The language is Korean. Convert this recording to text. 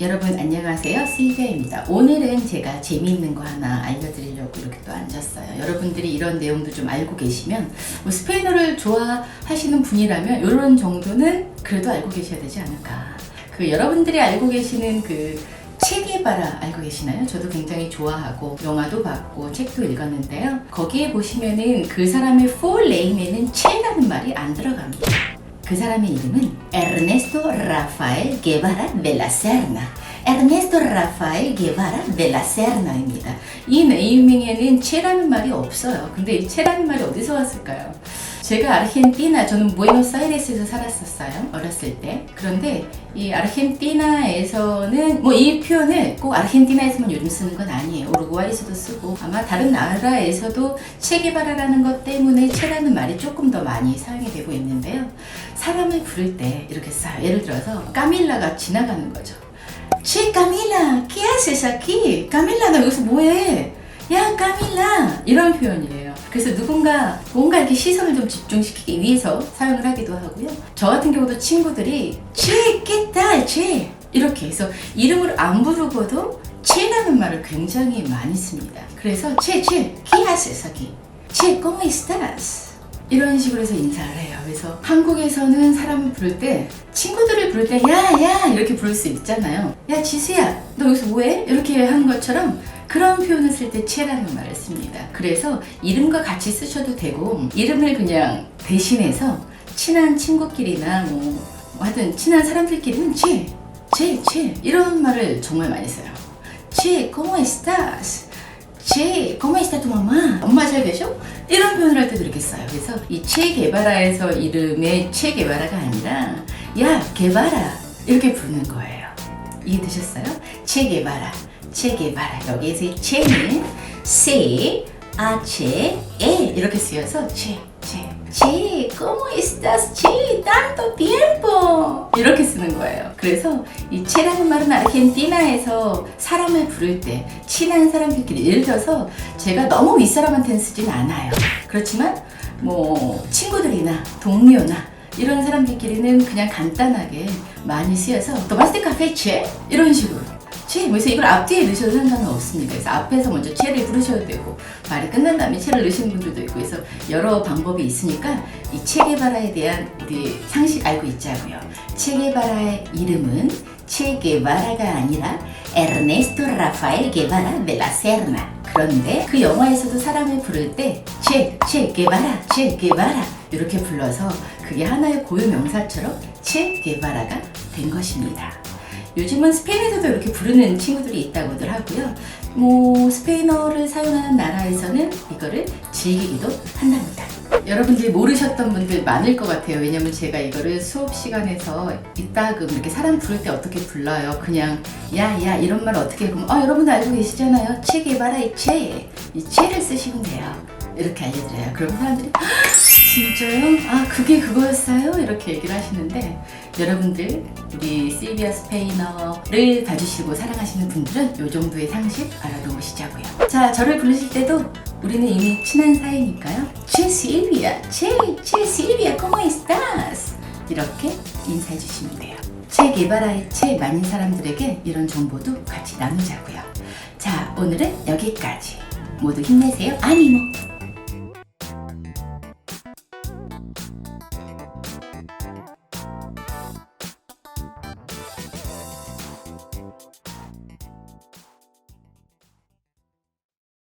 여러분 안녕하세요. 실비아입니다. 오늘은 제가 재미있는 거 하나 알려드리려고 이렇게 또 앉았어요. 여러분들이 이런 내용도 좀 알고 계시면 뭐 스페인어를 좋아하시는 분이라면 이런 정도는 그래도 알고 계셔야 되지 않을까. 그 여러분들이 알고 계시는 그 체게바라 알고 계시나요? 저도 굉장히 좋아하고 영화도 봤고 책도 읽었는데요. 거기에 보시면은 그 사람의 full name에는 체라는 말이 안 들어갑니다 그 사람의 이름은 에르네스토 라파엘 게바라 벨라세르나. 에르네스토 라파엘 게바라 벨라세르나입니다. 이 네이밍에는 체라는 말이 없어요. 근데 이 체라는 말이 어디서 왔을까요? 제가 아르헨티나, 저는 부에노스아이레스에서 살았었어요. 어렸을 때. 그런데 이 아르헨티나에서는 뭐 이 표현을 꼭 아르헨티나에서만 요즘 쓰는 건 아니에요. 우루과이에서도 쓰고 아마 다른 나라에서도 체게바라라는 것 때문에 체라는 말이 조금 더 많이 사용이 되고 있는데요. 사람을 부를 때 이렇게 써요. 예를 들어서 까밀라가 지나가는 거죠. 치 까밀라, ¿qué haces aquí? 까밀라 너 여기서 뭐해? 야 까밀라 이런 표현이에요. 그래서 누군가 뭔가 이렇게 시선을 좀 집중시키기 위해서 사용을 하기도 하고요. 저 같은 경우도 친구들이 치, 깨딸, 치 이렇게 해서 이름을 안 부르고도 치라는 말을 굉장히 많이 씁니다. 그래서 치, 치, ¿qué haces aquí? 치, ¿cómo estás? 이런 식으로 해서 인사를 해요. 그래서 한국에서는 사람을 부를 때 친구들을 부를 때 야, 야 이렇게 부를 수 있잖아요. 야, 지수야, 너 여기서 뭐해? 이렇게 하는 것처럼 그런 표현을 쓸때 체라는 말을 씁니다. 그래서 이름과 같이 쓰셔도 되고 이름을 그냥 대신해서 친한 친구끼리나 뭐 하여튼 친한 사람들끼리는 체, 체, 체 이런 말을 정말 많이 써요. 체, ¿cómo estás? 체, ¿cómo está tu mamá? 엄마 잘 계셔? 이런 표현을 할 때도 이렇게 써요. 그래서 이체 게바라에서 이름의 체 게바라가 아니라 야 게바라 이렇게 부르는 거예요. 이해되셨어요? 체 게바라, 체 게바라 여기에서 이 체는 C, H, E 이렇게 쓰여서 체, ¿cómo estás? Che, tanto tiempo. 이렇게 쓰는 거예요. 그래서 이 체라는 말은 아르헨티나에서 사람을 부를 때 친한 사람들끼리 예를 들어서 제가 너무 윗사람한테는 쓰진 않아요. 그렇지만 뭐 친구들이나 동료나 이런 사람들끼리는 그냥 간단하게 많이 쓰여서 카페 체 이런 식으로 체 그래서 이걸 앞뒤에 넣으셔도 상관은 없습니다. 그래서 앞에서 먼저 체를 부르셔도 되고 말이 끝난 다음에 체를 넣으시는 분들도 있고 그래서 여러 방법이 있으니까 이 체게바라에 대한 우리 상식 알고 있자고요. 체게바라의 이름은 체게바라가 아니라 에르네스토 라파엘 게바라 벨라세르나 그런데 그 영화에서도 사람을 부를 때 체, 체 게바라, 체 게바라 이렇게 불러서 그게 하나의 고유 명사처럼 체 게바라가 된 것입니다. 요즘은 스페인에서도 이렇게 부르는 친구들이 있다고들 하고요. 뭐 스페인어를 사용하는 나라에서는 이거를 즐기기도 한답니다. 여러분들이 모르셨던 분들 많을 것 같아요. 왜냐면 제가 이거를 수업 시간에서 이따금 이렇게 사람 부를 때 어떻게 불러요? 그냥 야야 이런 말 어떻게 해? 그럼 어 여러분들 알고 계시잖아요. 체 게바라 이 체. 이 체를 쓰시면 돼요. 이렇게 알려드려요. 그럼 사람들이 "헉, 진짜요? 아 그게 그거였어요? 이렇게 얘기를 하시는데 여러분들 우리 실비아 스페인어를 봐주시고 사랑하시는 분들은 이 정도의 상식 알아놓으시자고요. 자 저를 부르실 때도 우리는 이미 친한 사이니까요. 체 실비아, 체, 체 실비아, ¿cómo estás? 이렇게 인사해 주시면 돼요. 체 개발아의 체 많은 사람들에게 이런 정보도 같이 나누자고요. 자 오늘은 여기까지. 모두 힘내세요. 아니모.